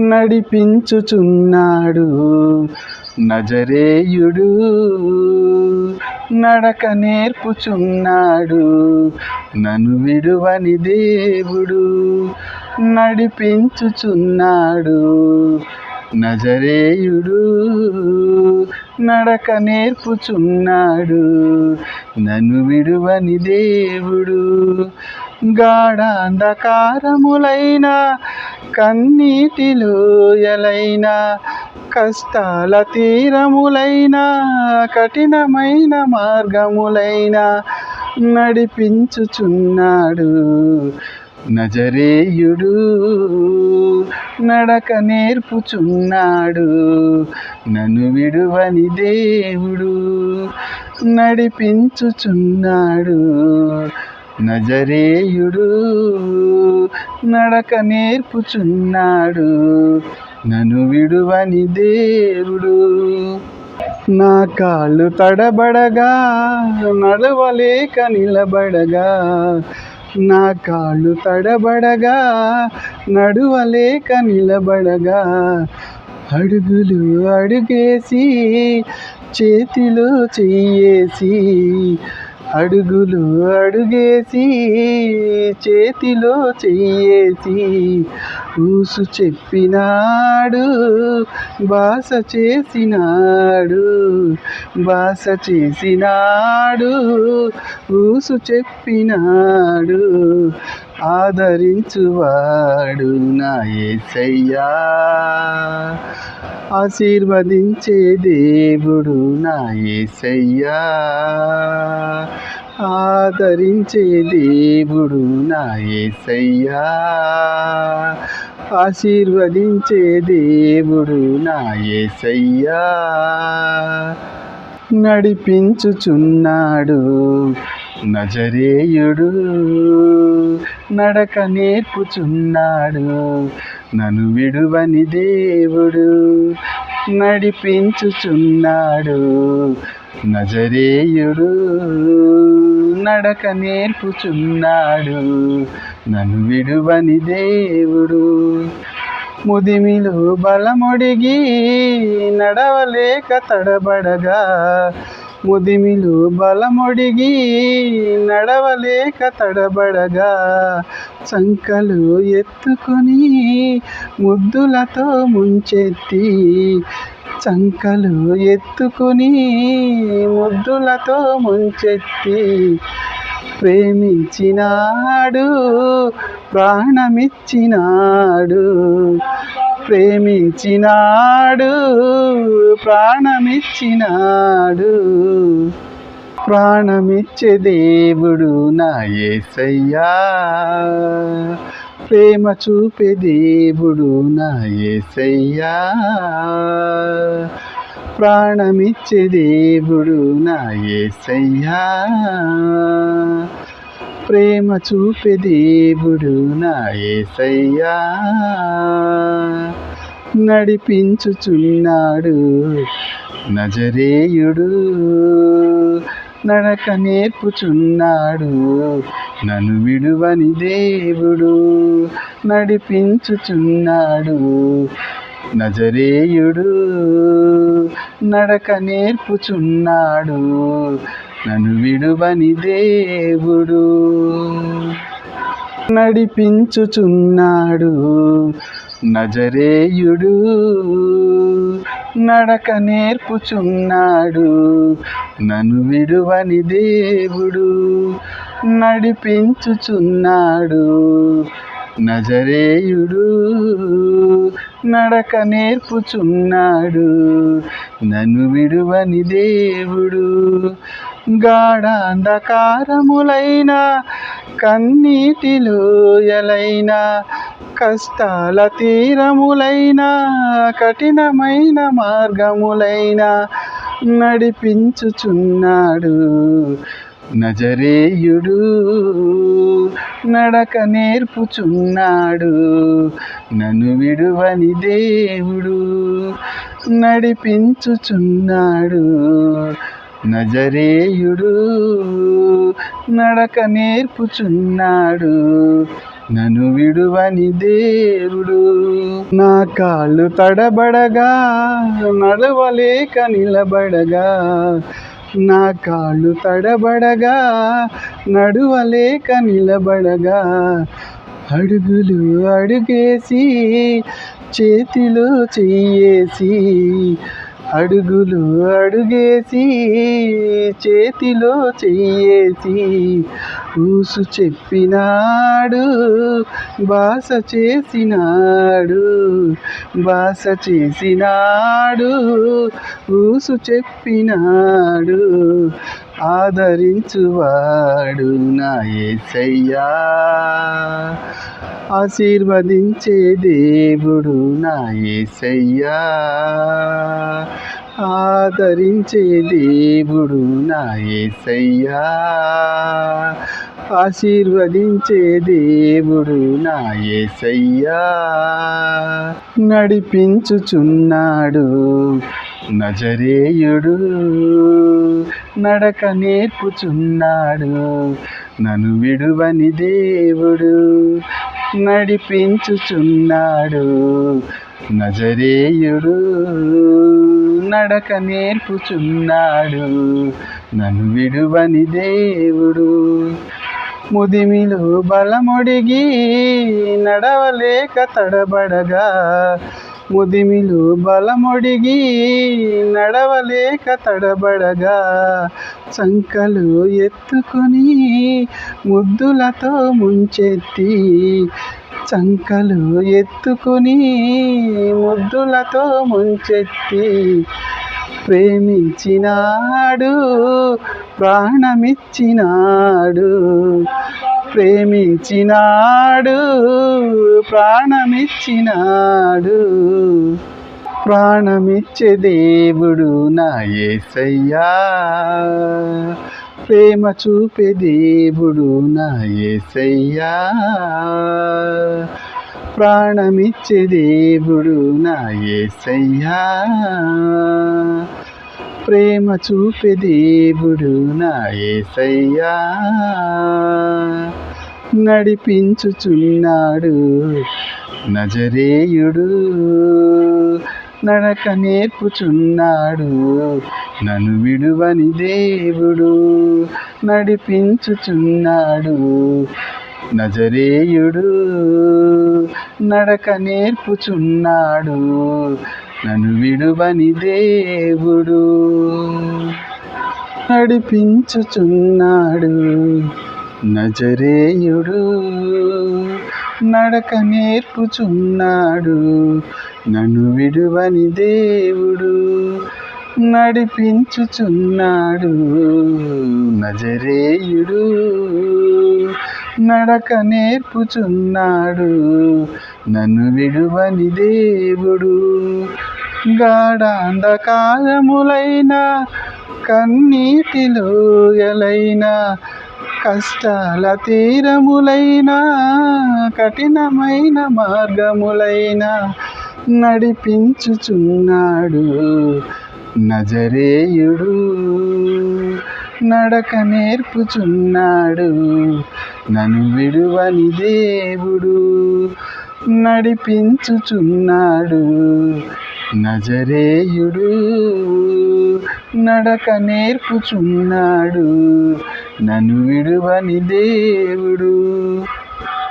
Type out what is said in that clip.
నడిపించుచున్నాడు. నజరేయుడు నడక నేర్పుచున్నాడు. నన్ను విడువని దేవుడు నడిపించుచున్నాడు. నజరేయుడు నడక నేర్పుచున్నాడు. నన్ను విడువని దేవుడు గాఢాంధకారములైన కన్నీటిలోయలైన కష్టాల తీరములైన కఠినమైన మార్గములైన నడిపించుచున్నాడు. నజరేయుడు నడక నేర్పుచున్నాడు. నన్ను విడువని దేవుడు నడిపించుచున్నాడు. నజరేయుడు నడక నేర్పుచున్నాడు. నన్ను విడువని దేవుడు. నా కాళ్ళు తడబడగా నడవలేక నిలబడగా. నా కాళ్ళు తడబడగా నడువలేక నిలబడగా. అడుగులు అడుగేసి చేతిలో చెయ్యేసి అడుగులు అడుగేసి చేతిలో చెయ్యేసి ఊసు చెప్పినాడు బాస చేసినాడు బాస చేసినాడు ఊసు చెప్పినాడు. ఆదరించువాడు నా ఏసయ్యా. ఆశీర్వదించే దేవుడు నా ఏసయ్యా. ఆదరించే దేవుడు నా ఏసయ్యా. ఆశీర్వదించే దేవుడు నా ఏసయ్యా. నడిపించుచున్నాడు నజరేయుడు నడక నేర్పుచున్నాడు. నన్ను విడువని దేవుడు నడిపించుచున్నాడు. నజరేయుడు నడక నేర్పుచున్నాడు. నన్ను విడువని దేవుడు ముదిమిలు బలమొడిగి నడవలేక తడబడగా ముదిమిలు బలమొడిగి నడవలేక తడబడగా చంకలు ఎత్తుకొని ముద్దులతో ముంచెత్తి చంకలు ఎత్తుకొని ముద్దులతో ముంచెత్తి ప్రేమించినాడు ప్రాణమిచ్చినాడు. ప్రేమించినాడు ప్రాణమిచ్చినాడు. ప్రాణమిచ్చే దేవుడు నా ఏసయ్యా. ప్రేమ చూపే దేవుడు నా ఏసయ్యా. ప్రాణమిచ్చే దేవుడు నా ఏసయ్యా. ప్రేమ చూపే దేవుడు నా ఏసయ్యా. నడిపించుచున్నాడు నజరేయుడు. నడక నేర్పుచున్నాడు నన్ను విడువని దేవుడు. నడిపించుచున్నాడు నజరేయుడు. నడక నేర్పుచున్నాడు నన్ను విడువని దేవుడు నడిపించుచున్నాడు. నజరేయుడు నడక నేర్పుచున్నాడు. నన్ను విడువని దేవుడు నడిపించుచున్నాడు. నజరేయుడు నడక నేర్పుచున్నాడు. నన్ను విడువని దేవుడు గాఢాంధకారములైన కన్నీటిలోయలైన కష్టాల తీరములైన కఠినమైన మార్గములైన నడిపించుచున్నాడు. నజరేయుడు నడక నేర్పుచున్నాడు. నన్ను విడువని దేవుడు నడిపించుచున్నాడు. నజరేయుడు నడక నేర్పుచున్నాడు. నన్ను విడువని దేవుడు నా కాళ్ళు తడబడగా నడవలేక నిలబడగా నా కాళ్ళు తడబడగా నడువలేక నిలబడగా అడుగులు అడుగేసి చేతిలో చెయ్యేసి అడుగులు అడుగేసి చేతిలో చెయ్యేసి ఊసు చెప్పినాడు బాస చేసినాడు బాస చేసినాడు ఊసు చెప్పినాడు ఆదరించువాడు నా ఏసయ్యా. ఆశీర్వదించే దేవుడు నా ఏసయ్యా. ఆదరించే దేవుడు నా ఏసయ్యా. ఆశీర్వదించే దేవుడు నా ఏసయ్యా. నడిపించుచున్నాడు నజరేయుడు నడక నేర్పుచున్నాడు. నన్ను విడువని దేవుడు నడిపించుచున్నాడు. నజరేయుడు నడక నేర్పుచున్నాడు. నన్ను విడువని దేవుడు ముదిమిలు బలమొడిగి నడవలేక తడబడగా ముదిమిలు బలమొడిగి నడవలేక తడబడగా చంకలు ఎత్తుకొని ముద్దులతో ముంచెత్తి చంకలు ఎత్తుకుని ముద్దులతో ముంచెత్తి ప్రేమించినాడు ప్రాణమిచ్చినాడు. ప్రేమించినాడు ప్రాణమిచ్చినాడు. ప్రాణమిచ్చే దేవుడు నా ఏసయ్యా. ప్రేమ చూపే దేవుడు నా ఏసయ్యా. ప్రాణమిచ్చే దేవుడు నా ఏసయ్యా. ప్రేమ చూపే దేవుడు నా ఏసయ్యా. నడిపించుచున్నాడు నజరేయుడు. నడక నేర్పుచున్నాడు నన్ను విడువని దేవుడు. నడిపించుచున్నాడు నజరేయుడు. నడక నేర్పుచున్నాడు నన్ను విడువని దేవుడు నడిపించుచున్నాడు. నజరేయుడు నడక నేర్పుచున్నాడు. నన్ను విడువని దేవుడు నడిపించుచున్నాడు. నజరేయుడు నడక నేర్పుచున్నాడు. నన్ను విడువని దేవుడు. గాఢ అంధకారములైన ఎలైన కష్టాల తీరములైన కఠినమైన మార్గములైన నడిపించుచున్నాడు. నజరేయుడు నడక నేర్పుచున్నాడు. నన్ను విడువని దేవుడు నడిపించుచున్నాడు. నజరేయుడు నడక నేర్పుచున్నాడు. నన్ను విడువని దేవుడు